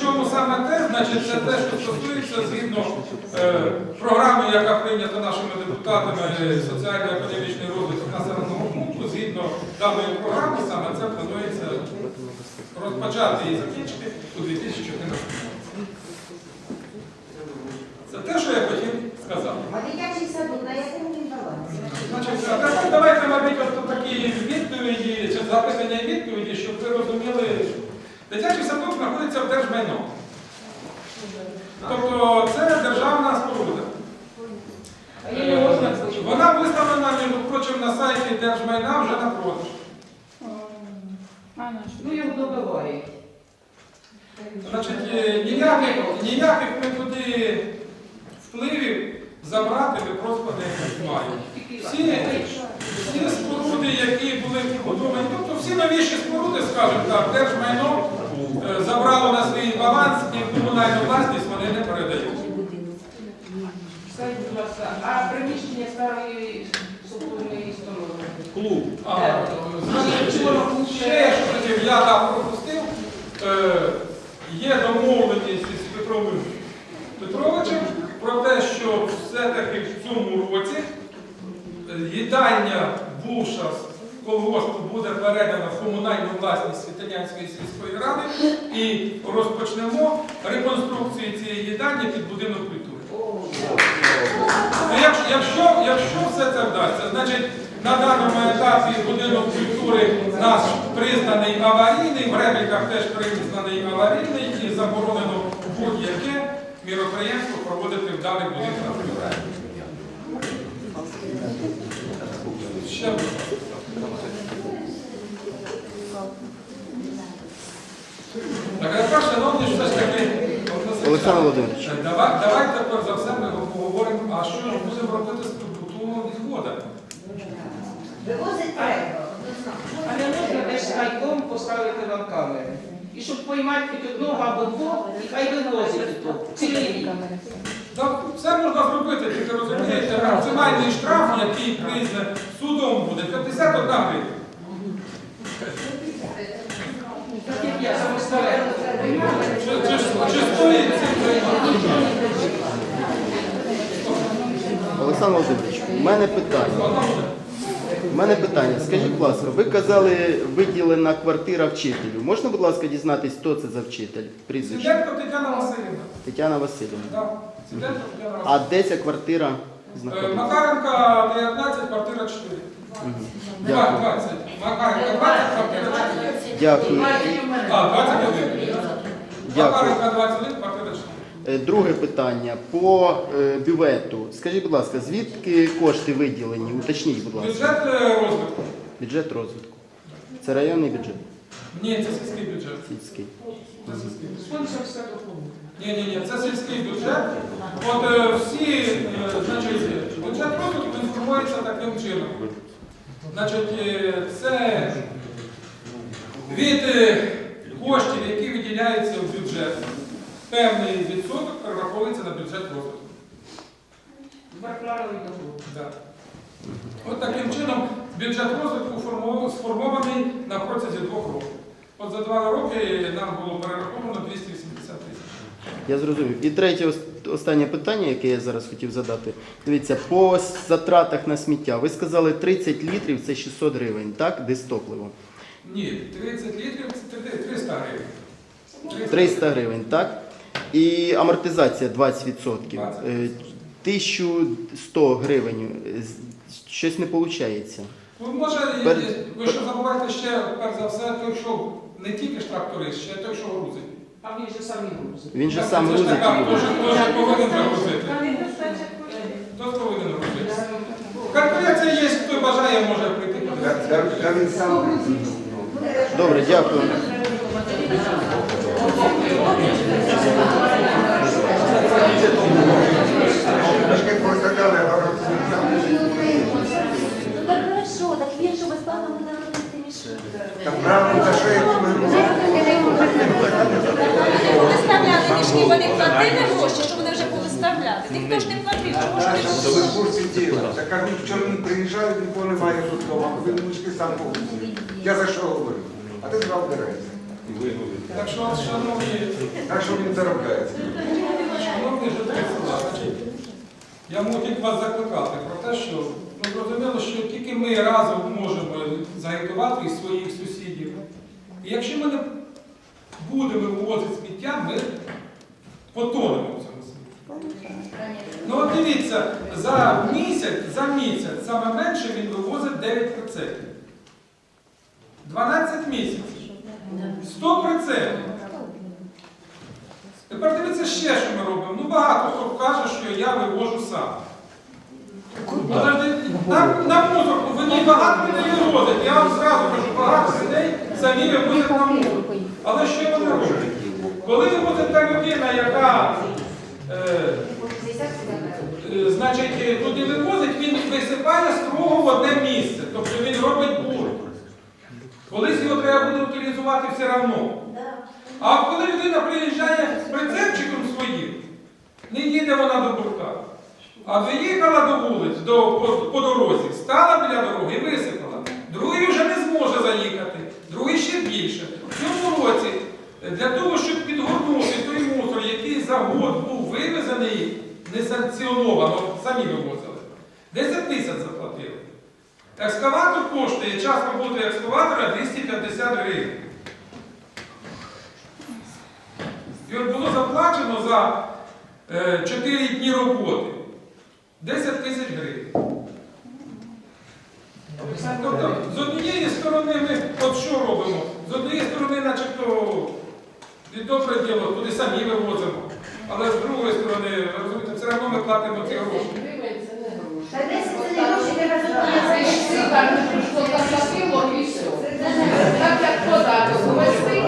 чому саме те, значить, це те, що стосується згідно е, програми, яка прийнята нашими депутатами е, соціально-економічний розвиток населеного пункту, згідно даної програми, саме це планується розпочати і закінчити у 2014 році. Це те, що я хотів сказати. А дитячий садок, на якому він? Значить, давайте, мабуть, такі відповіді, чи запитання і відповіді, щоб ви розуміли. Дитячий садок знаходиться в держмайно. Тобто це державна споруда. Вона виставлена, між прочим, на сайті держмайна вже на продаж. Ну, його добивають. Значить, е, ніяких, ніяких ми туди впливів забрати ви просто не маєте. Всі, всі споруди, які були побудовані, тобто всі новіші споруди, скажімо так, держмайно забрало на свій баланс і в комунальну власність вони не передають. Скажіть, будь ласка, а приміщення старої супутної сторони? Клуб. А, е, ще що я так пропустив. Е, Є домовленість з Петром Петровичем про те, що все-таки в цьому році е, їдальня бувша з колгоспу буде передана в комунальну власність Світанянської сільської ради і розпочнемо реконструкцію цієї їдальні під будинок культури. Ну, Якщо, якщо, все це вдасться, значить на даному етапі будинок культури наш признаний аварійний, в репліках теж признаний аварійний і заборонено будь-яке міроприємство проводити в даних будинках культури. Ще будь ласка. Так, а тепер, шановні, все ж таки, от, Олександр Володимирович. Е, Давай, давайте перш за все ми поговоримо, а що ж будемо робити з побутовими відходами. Вивозить треба, однозначно. А не можна десь хайком поставити вам камери. І щоб поймати хоч одного або двох, і хай вивозять тут. Цілий рік. Так, все можна зробити, тільки розумієте, максимальний штраф, який признаний судом буде 51 гривня. Так як я самостійно. Чи, чи, ж- чи стоїть цим займатися? Олександр Володимирович, у мене питання. У мене питання. Скажіть, будь ласка, ви казали, виділена квартира вчителю. Можна, будь ласка, дізнатись, хто це за вчитель? Прізвище? Сиденко Тетяна Васильівна. Тетяна Васильівна. Так, Сиденко Тетяна А де ця квартира Е, знаходиться? Макаренка 19, квартира 4. Мгм. Дякую. 20. Макаренка 20, квартира 4. Дякую. А, 21. Дякую. Макаренка 21, квартира 4. Е, Друге питання по е, бювету. Скажіть, будь ласка, звідки кошти виділені? Уточніть, будь ласка. Бюджет е, розвитку. Бюджет розвитку. Це районний бюджет. Ні, це сільський бюджет. Сільський. Це сільський бюджет. Ні, ні, ні, це сільський бюджет. От е, всі, е, значить, бюджет розвитку інформується таким чином. Значить, е, це від е, коштів, які виділяються в бюджет, певний відсоток перераховується на бюджет розвитку. Да. От таким чином бюджет розвитку сформований на протязі двох років. От за два роки нам було перераховано 280 тисяч. Я зрозумів. І третє останнє питання, яке я зараз хотів задати. Дивіться, по затратах на сміття. Ви сказали 30 літрів це 600 гривень, так? Дистопливо. Ні, 30 літрів це 300 гривень. 300 гривень, так? І амортизація 20%. 20. Е, 1100 гривень. Щось не виходить. Ну, може, Пер- ви що забуваєте ще, перш за все, той, що не тільки ж тракторист, ще той, що грузить. А він же самі грузить. Він же сам грузить. така, і Хто ж грузить. хто ж повинен загрузити? Хто повинен грузити? Калькуляція є, хто бажає, може прийти. Та він сам Добре, дякую. Не То ви ви в курсі діла. Так кажуть, вчора він приїжджав, нікого немає тут вдома, він мішки сам повинен. Я за що говорю? А ти зразу береться. Так що, шановні, Так що він заробляється. шановні жителі села, я можу тільки вас закликати про те, що ну, зрозуміло, що тільки ми разом можемо загітувати і своїх сусідів. І якщо ми не будемо вивозити сміття, ми потонемо в цьому світі. Ну от дивіться, за місяць, за місяць, саме менше він вивозить 9%. 12 місяців. 100%. Тепер дивіться ще, що ми робимо. Ну багато хто каже, що я вивожу сам. На, на ви не багато людей вивозить. Я вам зразу кажу, багато людей самі вивозять на мусорку. Але що вони роблять? Коли вивозить та людина, яка е, е, значить, туди вивозить, він висипає строго в одне місце. Тобто він робить буру. Колись його треба буде утилізувати все одно. А коли людина приїжджає з прицепчиком своїм, не їде вона до бурта, а доїхала до вулиць, до, по, по дорозі, стала біля дороги і висипала. Другий вже не зможе заїхати, другий ще більше. В цьому році е, для того, щоб підгорнути той мусор, який за год був вивезений несанкціоновано, самі вивозили, 10 тисяч. Екскаватор коштує, час роботи екскаватора 250 гривень. І от було заплачено за е, 4 дні роботи 10 тисяч гривень. Тобто, з однієї сторони ми от що робимо? З однієї сторони, начебто, і добре діло, туди самі вивозимо. Але з другої сторони, розумієте, все одно ми платимо ці гроші. Та 10 це не гроші, треба заплатити. Так як податок увести,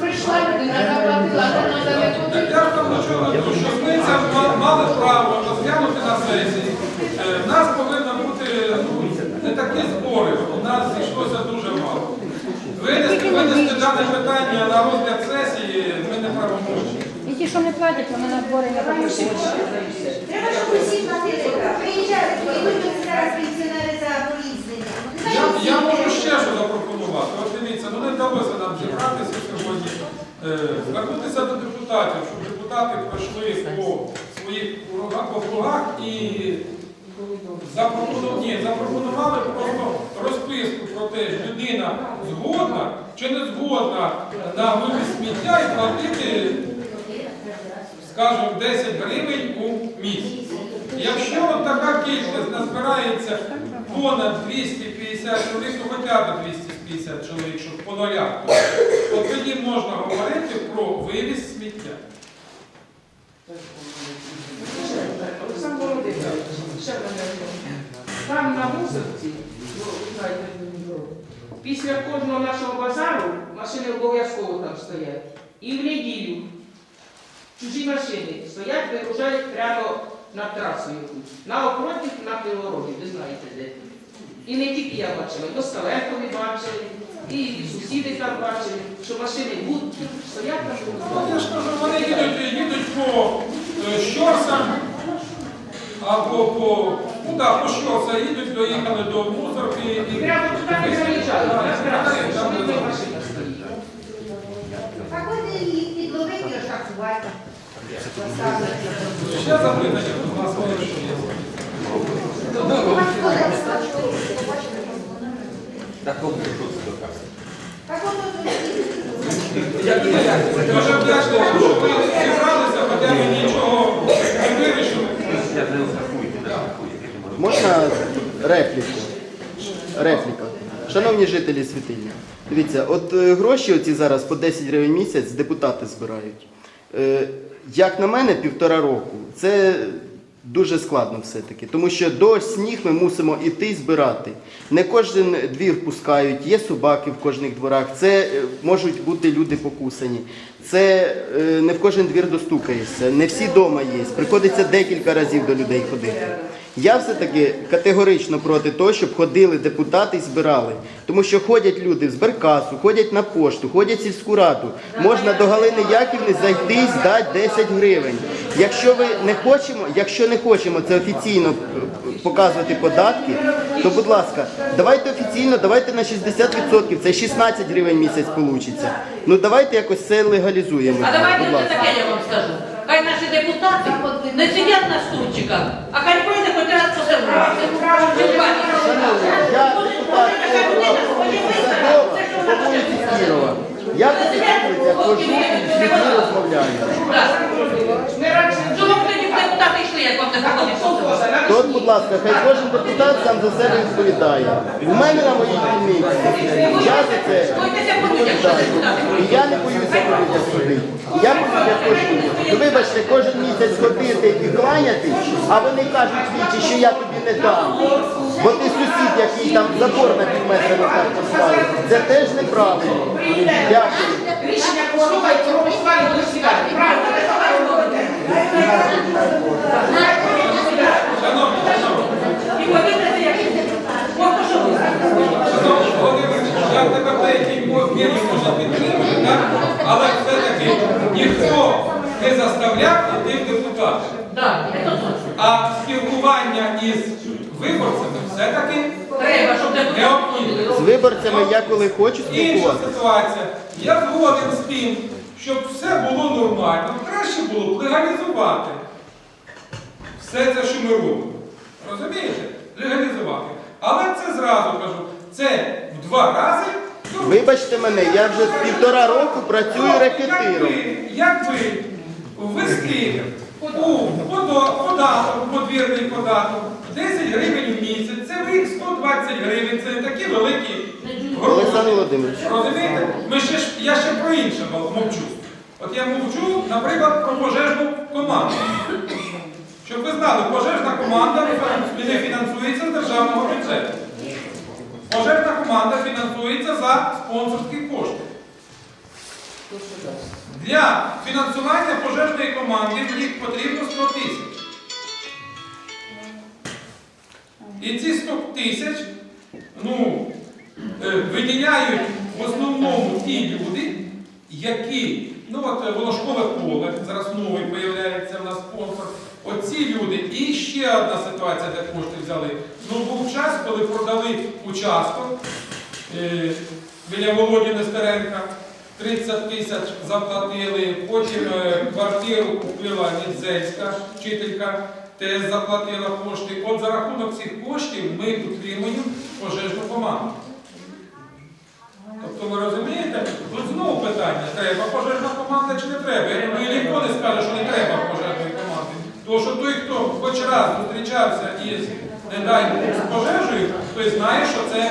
прийшла людина, заплатила, вона дає нас повинно бути не такі збори, у нас зійшлося дуже мало. Винести, дане питання на розгляд сесії ми не правомочні. І що не платять, вони на збори не пропустять. Треба, щоб усі платили. Приїжджають, ідуть тут зараз пенсіонери за поїздення. Я, я можу ще що запропонувати. От дивіться, ну не вдалося нам зібратися сьогодні, е, звернутися до депутатів, щоб депутати пройшли по своїх округах- округах і запропонували, ні, запропонували просто розписку про те, що людина згодна чи не згодна на вивіз сміття і платити, скажімо, 10 гривень у місяць. Якщо от така кількість назбирається понад 250 чоловік, ну хоча б 250 чоловік, щоб по нулях, то тоді можна говорити про вивіз сміття. Олександр Володимирович, ще. Там на мусорці, ну, знаєте, після кожного нашого базару машини обов'язково там стоять. І в неділю чужі машини стоять, вигружають прямо над трасою. На опротив, на пилорожі, ви знаєте де. І не тільки я бачила, і Доставенкові бачили, і сусіди там бачили, що машини будуть, стоять там. Ну, я ж кажу, вони їдуть, їдуть по е, щорсам або по, ну так, по щорса їдуть, доїхали до мусорки і... Прямо туди не заїжджають, на трасу, що там машина стоїть. Так от їх підловити і розшахувати. Ще запитання, будь ласка, якщо є. Так от от Дуже вдячний, що нічого не вирішили. Можна репліку? Репліка. Шановні жителі Світильня, дивіться, от е, гроші оці зараз по 10 гривень місяць депутати збирають. Е, як на мене, півтора року. Це дуже складно все-таки, тому що до сніг ми мусимо іти збирати. Не кожен двір пускають, є собаки в кожних дворах, це е, можуть бути люди покусані. Це е, не в кожен двір достукаєшся, не всі вдома є. Приходиться декілька разів до людей ходити. Я все-таки категорично проти того, щоб ходили депутати і збирали. Тому що ходять люди в зберкасу, ходять на пошту, ходять в сільську раду. Можна до Галини Яківни зайти і здати 10 гривень. Якщо ви не хочемо, якщо не хочемо це офіційно е, показувати податки, то будь ласка, давайте офіційно, давайте на 60%, це 16 гривень місяць вийде. Ну давайте якось це легалізуємо. А давайте будь ласка. таке я вам скажу. Хай наші депутати не сидять на стульчиках, а хай прийде хоч раз по Я депутат Садова, по. Я хожу і розмовляю. Чому б депутати йшли, як вам не ходить по будь ласка, хай кожен депутат сам за себе відповідає. У мене на моїй дільниці. Я за це відповідаю. І я не боюся по людях Ну вибачте, кожен місяць ходити і кланяти, а вони кажуть вічі, що я тобі не дам. Бо ти сусід, який там забор на пів метра не так поставив. Це теж неправильно. Дякую. рішення послухайте, голосування до сідати. Правильно? Шановні, шановні, І повірте, як можна що ви. Я тебе в мірі можу підтримати, так? але все-таки ніхто не заставляв іти в депутати. Так. А спілкування із виборцями все-таки Треба, щоб депутати необхідно. З виборцями я коли хочу Інша спілкуватися. ситуація. Я згоден з тим, щоб все було нормально. Краще було б легалізувати все це, що ми робимо. Розумієте? Легалізувати. Але це зразу кажу, це два рази. дорожче. Вибачте мене, я вже з півтора року працюю рекетиром. Якби, якби ввести у подо- податок, подвірний податок, 10 гривень в місяць, це в рік 120 гривень, це не такі великі гроші. Олександр Володимирович. Розумієте? Ми ще ж, я ще про інше мов- мовчу. От я мовчу, наприклад, про пожежну команду. Щоб ви знали, пожежна команда не фінансується з державного бюджету. Пожежна команда фінансується за спонсорські кошти. Для фінансування пожежної команди в рік потрібно 100 тисяч. І ці 100 тисяч ну, е, виділяють в основному ті люди, які, ну от е, волошкове поле, зараз новий появляється в нас спонсор. Оці люди, і ще одна ситуація, де кошти взяли. Коли продали участок е, біля Володі Нестеренка, 30 тисяч заплатили, потім е, квартиру купила Нідзельська вчителька, теж заплатила кошти. От за рахунок цих коштів ми утримуємо пожежну команду. Тобто ви розумієте, тут знову питання, треба пожежна команда чи не треба. Я думаю, ніхто не скаже, що не треба пожежної команди. Тому що той, хто хоч раз зустрічався із, не дай з пожежею, той знає, що це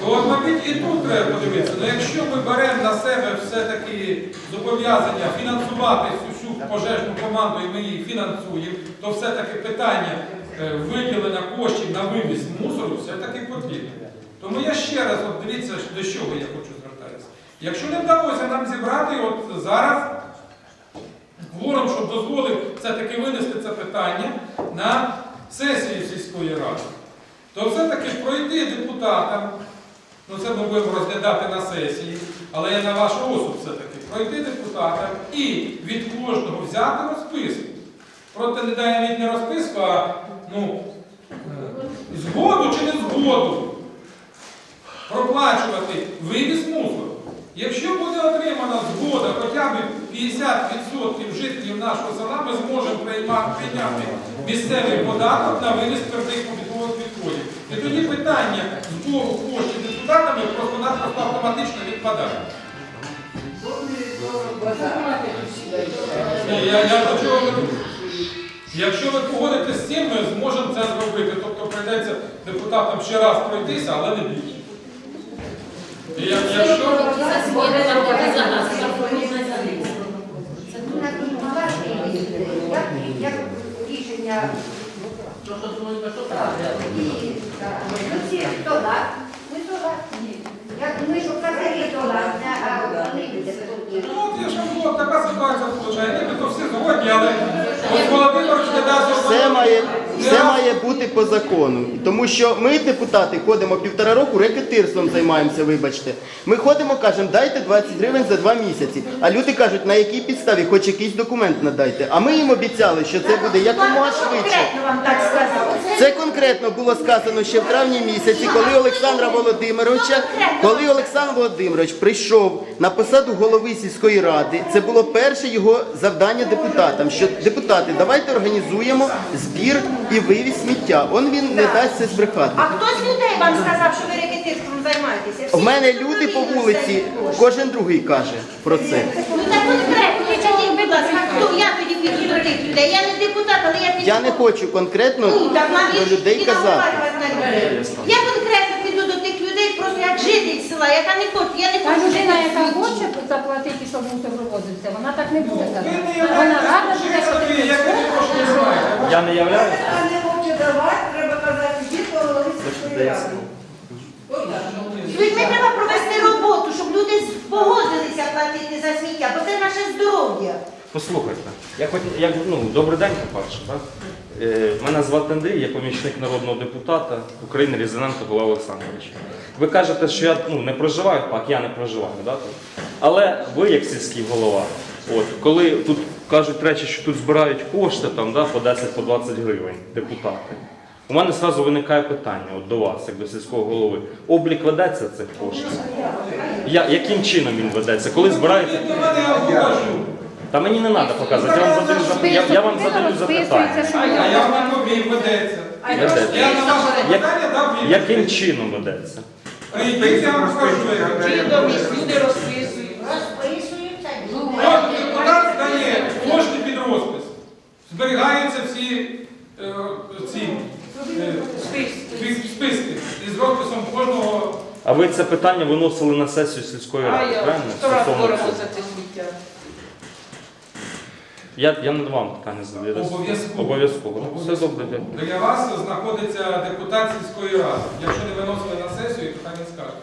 то мабуть, і тут треба подивитися. Ну, якщо ми беремо на себе все-таки зобов'язання фінансувати всю пожежну команду і ми її фінансуємо, то все-таки питання е, виділення коштів на вивіз мусору все-таки потрібно. Тому я ще раз, от дивіться, до чого я хочу звертатися. Якщо не вдалося нам зібрати от зараз кворум, щоб дозволив все-таки винести це питання на сесію сільської ради, то все-таки пройти депутатам, ну це ми будемо розглядати на сесії, але я на ваш осуд все-таки, пройти депутатам і від кожного взяти розписку. Проте не дай навіть не розписку, а ну, е, згоду чи не згоду проплачувати вивіз мусору. Якщо буде отримана згода хоча б 50% жителів нашого села, ми зможемо прийняти місцевий податок на вивіз твердих побутових відходів. І тоді питання збору коштів депутатами просто-напросто автоматично відпадає. Я, я до. Якщо ви погодитесь з цим, ми зможемо це зробити. Тобто прийдеться депутатам ще раз пройтися, але не більше. І як- якщо... Як, рішення Що, що, думаєте, що так. Ну, всі согласні. Ми согласні. Як ми, що взагалі согласні, а вони Ну, от я ж вам говорю, така ситуація виходить. Нібито всі згодні, але ось Володимир все має, все має бути по закону. Тому що ми, депутати, ходимо півтора року, рекетирством займаємося, вибачте. Ми ходимо, кажемо, дайте 20 гривень за два місяці. А люди кажуть, на якій підставі, хоч якийсь документ надайте. А ми їм обіцяли, що це буде якомога швидше. Це конкретно було сказано ще в травні місяці, коли Олександра Володимировича, коли Олександр Володимирович прийшов на посаду голови сільської ради, це було перше його завдання депутатам. Що депутати, давайте організуємо збір і вивіз сміття. Он він не дасть це збрехати. А хто з людей вам сказав, що ви рекетирством займаєтеся? Всі В мене люди по вулиці, кожен другий каже про це. Ну так конкретно, скажіть, будь ласка, хто я тоді піду до тих людей? Я не депутат, але я піду. Я не хочу конкретно Ну, так до людей і казати. наливати на людей. Я конкретно піду до тих людей, просто як житель яка не хоче, я не Та хочу людина, яка хоче заплатити, щоб мусор вивозився, вона так не буде Ви казати. Вона рада буде як ви не. Я не являюсь. А не хоче давати, треба казати, дід голови сільської. З людьми треба провести роботу, щоб люди погодилися платити за сміття, бо це наше здоров'я. Послухайте, я хоч як ну добрий день, по-перше, так? Е, мене звати Андрій, я помічник народного депутата України Різаненко Голова Олександрович. Ви кажете, що я ну, не проживаю, так я не проживаю, да, але ви, як сільський голова, от коли тут кажуть речі, що тут збирають кошти там, да, по 10 по 20 гривень депутати. У мене одразу виникає питання от до вас, як до сільського голови. Облік ведеться цих коштів? Я, яким чином він ведеться? Коли збирається? Та мені не треба показувати, я вам задаю, за- я, я вам задаю запитання. А я вам ведеться. Ведеться. Я на ваше Як- питання дав відповідь. Яким чином ведеться? Прийдіть, я вам скажу. як. Люди розписують. Розписуються. Кожен депутат здає кошти під розпис. Зберігаються всі е, ці е, списки. списки із розписом кожного. А ви це питання виносили на сесію сільської А ради, я правильно? сто раз Стосовно боремо цього. за це. Я, я не вам питання задаю. Обов'язково. Обов'язково. Все добре, дякую. Для вас знаходиться депутат сільської ради. Якщо не виносили на сесію, то хай не скаже.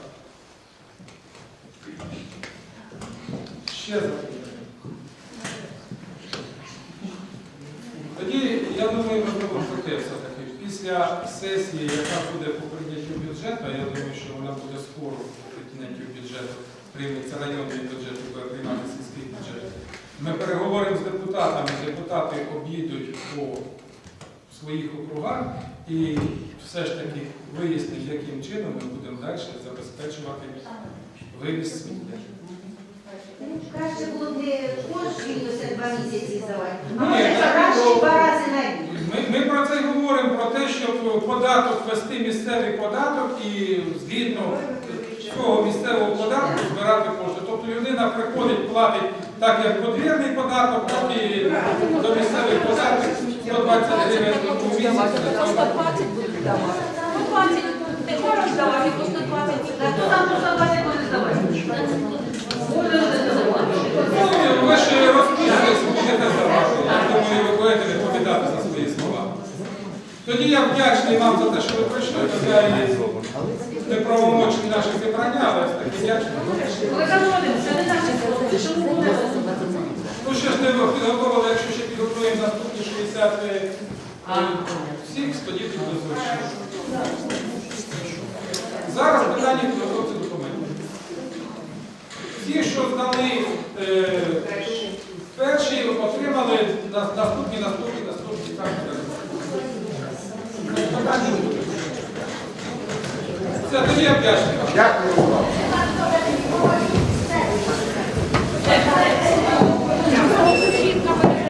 Ще запитання. Тоді, я думаю, можливо, про те все-таки. Після сесії, яка буде по прийняттю бюджету, я думаю, що вона буде скоро по прийняттю бюджету, прийметься районний бюджет, буде приймати сільський бюджет. Ми переговоримо з депутатами, депутати об'їдуть по своїх округах і все ж таки вияснить, яким чином ми будемо далі забезпечувати вивіз сміття. Краще було б не кожні два місяці здавати. А може краще два рази на рік. Ми, ми про це говоримо, про те, щоб податок ввести місцевий податок і згідно цього місцевого податку збирати кошти. Тобто людина приходить, платить так як подвірний податок, так і до місцевих податків 120 гривень у місяць. По 120 будуть давати. По 20 не хочеш давати, по 120 Та хто там по 120 буде здавати? Ну, Ви ж розписуєтесь, будете здавати. Я думаю, ви будете відповідати за свої слова. Тоді я вдячний вам за те, що ви прийшли. Неправомочні наші зібрання, але. Володимирович, це не. Що ви будете? Ну що ж не підготували, якщо ще підготуємо наступні 60 е, всіх, тоді підготуємо. Зараз питання підготовці документів. Всі, що здали е, перші, отримали наступні, наступні, наступні. Так, так. Питання. Все, тоді я вдячний. Дякую.